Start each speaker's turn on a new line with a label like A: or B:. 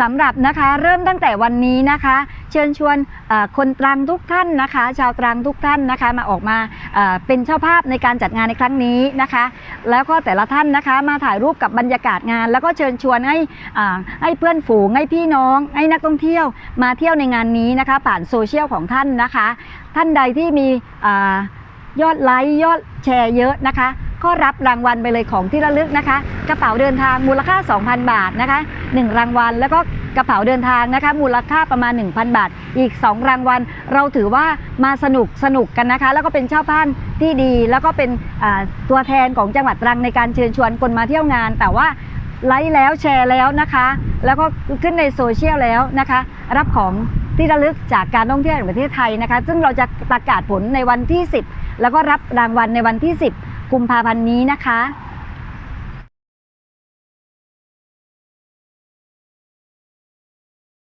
A: สำหรับนะคะเริ่มตั้งแต่วันนี้นะคะ เชิญชวนคนตรังทุกท่านนะคะ ชาวตรังทุกท่านนะคะมาออกมาเป็นเจ้าภาพในการจัดงานในครั้งนี้นะคะ แล้วก็แต่ละท่านนะคะมาถ่ายรูปกับบรรยากาศงาน แล้วก็เชิญชวนให้ให้เพื่อนฝูงให้พี่น้องให้นักท่องเที่ยวมาเที่ยวในงานนี้นะคะ ผ่านโซเชียลของท่านนะคะ ท่านใดที่มีอยอดไลค์ยอดแชร์เยอะนะคะ ก็รับรางวัลไปเลยของที่ระลึกนะคะ กระเป๋าเดินทางมูลค่า 2,000 บาทนะคะ1รางวัลแล้วก็กระเป๋าเดินทางนะคะมูลค่าประมาณ 1,000 บาท อีก 2 รางวัล เราถือว่ามาสนุกสนุกกันนะคะ แล้วก็เป็นเจ้าบ้านที่ดี แล้วก็เป็นตัวแทนของจังหวัดตรังในการเชิญชวนคนมาเที่ยวงาน แต่ว่าไลค์แล้วแชร์แล้วนะคะ แล้วก็ขึ้นในโซเชียลแล้วนะคะ รับของที่ระลึกจากการท่องเที่ยวแห่งประเทศไทยนะคะ ซึ่งเราจะประกาศผลในวันที่ 10 แล้วก็รับรางวัลในวันที่ 10 กุมภาพันธ์นี้นะคะ